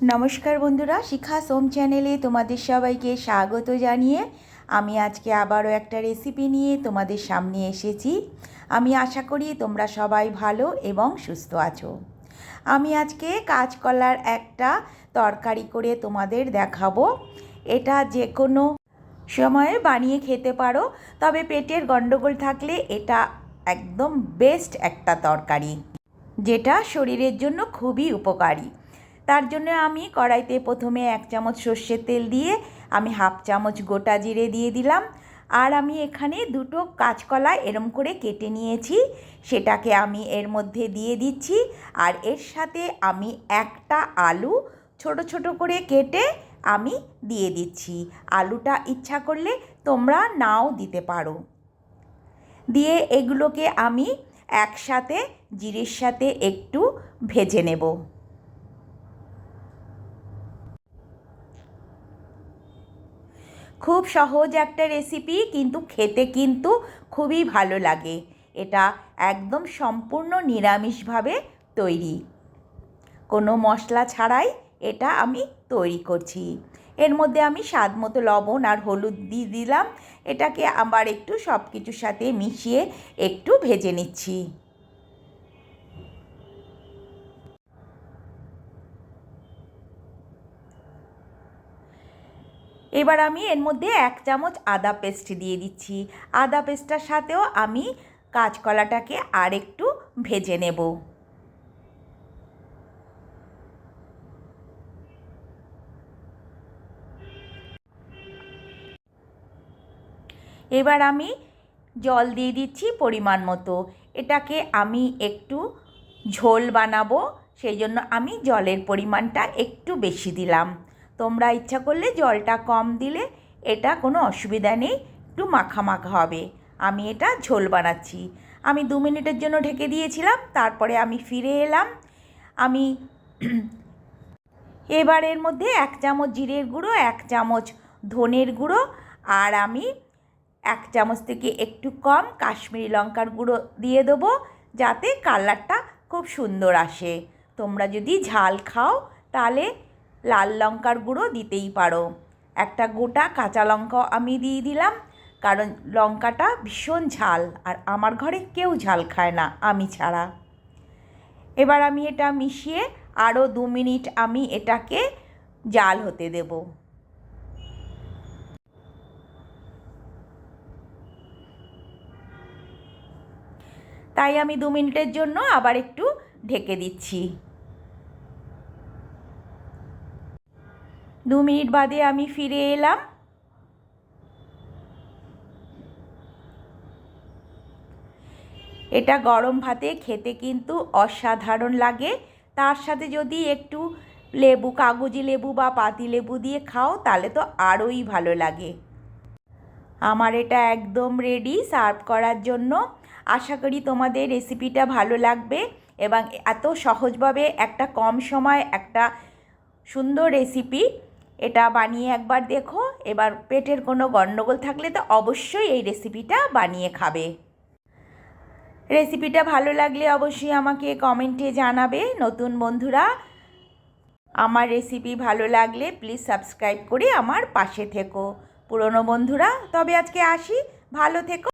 নমস্কার বন্ধুরা, শিখা সোম চ্যানেলে তোমাদের সবাইকে স্বাগত জানিয়ে আমি আজকে আবারও একটা রেসিপি নিয়ে তোমাদের সামনে এসেছি। আমি আশা করি তোমরা সবাই ভালো এবং সুস্থ আছো। আমি আজকে কাঁচকলার একটা তরকারি করে তোমাদের দেখাবো। এটা যে কোনো সময়ে বানিয়ে খেতে পারো, তবে পেটের গণ্ডগোল থাকলে এটা একদম বেস্ট একটা তরকারি, যেটা শরীরের জন্য খুবই উপকারী। তার জন্য আমি কড়াইতে প্রথমে এক চামচ সর্ষের তেল দিয়ে আমি হাফ চামচ গোটা জিরে দিয়ে দিলাম। আর আমি এখানে দুটো কাঁচকলা এরম করে কেটে নিয়েছি, সেটাকে আমি এর মধ্যে দিয়ে দিচ্ছি। আর এর সাথে আমি একটা আলু ছোট ছোট করে কেটে আমি দিয়ে দিচ্ছি। আলুটা ইচ্ছা করলে তোমরা নাও দিতে পারো। দিয়ে এগুলোকে আমি একসাথে জিরের সাথে একটু ভেজে নেব। খুব সহজ একটা রেসিপি কিন্তু খেতে কিন্তু খুবই ভালো লাগে। এটা একদম সম্পূর্ণ নিরামিষভাবে তৈরি। কোনো মশলা ছাড়াই এটা আমি তৈরি করছি। এর মধ্যে আমি স্বাদ মতো লবণ আর হলুদ দিয়ে দিলাম। এটাকে আবার একটু সব কিছুর সাথে মিশিয়ে একটু ভেজে নিচ্ছি। এবার আমি এর মধ্যে এক চামচ আদা পেস্ট দিয়ে দিচ্ছি। আদা পেস্টটার সাথেও আমি কাঁচকলাটাকে আর একটু ভেজে নেব। এবার আমি জল দিয়ে দিচ্ছি পরিমাণ মতো। এটাকে আমি একটু ঝোল বানাবো, সেই জন্য আমি জলের পরিমাণটা একটু বেশি দিলাম। তোমরা ইচ্ছা করলে জলটা কম দিলে এটা কোনো অসুবিধা নেই, একটু মাখা মাখা হবে। আমি এটা ঝোল বানাচ্ছি। আমি দু মিনিটের জন্য ঢেকে দিয়েছিলাম, তারপরে আমি ফিরে এলাম। আমি এবার এর মধ্যে এক চামচ জিরের গুঁড়ো, এক চামচ ধনের গুঁড়ো, আর আমি এক চামচ থেকে একটু কম কাশ্মীরি লঙ্কার গুঁড়ো দিয়ে দেবো, যাতে কালারটা খুব সুন্দর আসে। তোমরা যদি ঝাল খাও, তাহলে লাল লঙ্কার গুঁড়ো দিতেই পারো। একটা গোটা কাঁচা লঙ্কাও আমি দিয়ে দিলাম, কারণ লঙ্কাটা ভীষণ ঝাল আর আমার ঘরে কেউ ঝাল খায় না, আমি ছাড়া। এবার আমি এটা মিশিয়ে আরও দু মিনিট আমি এটাকে জাল হতে দেব। তাই আমি দু মিনিটের জন্য আবার একটু ঢেকে দিচ্ছি। দু মিনিট বাদে আমি ফিরে এলাম। এটা গরম ভাতে খেতে কিন্তু অসাধারণ লাগে। তার সাথে যদি একটু লেবু, কাগজি লেবু বা পাতি লেবু দিয়ে খাও, তাহলে তো আরোই ভালো লাগে। আমার এটা একদম রেডি সার্ভ করার জন্য। আশা করি তোমাদের রেসিপিটা ভালো লাগবে এবং এত সহজভাবে একটা কম সময় একটা সুন্দর রেসিপি এটা বানিয়ে একবার দেখো। এবার পেটের কোনো গণ্ডগোল থাকলে তো অবশ্যই এই রেসিপিটা বানিয়ে খাবে। রেসিপিটা ভালো লাগলে অবশ্যই আমাকে কমেন্টে জানাবে। নতুন বন্ধুরা, আমার রেসিপি ভালো লাগলে প্লিজ সাবস্ক্রাইব করে আমার পাশে থেকো। পুরনো বন্ধুরা, তবে আজকে আসি। ভালো থেকো।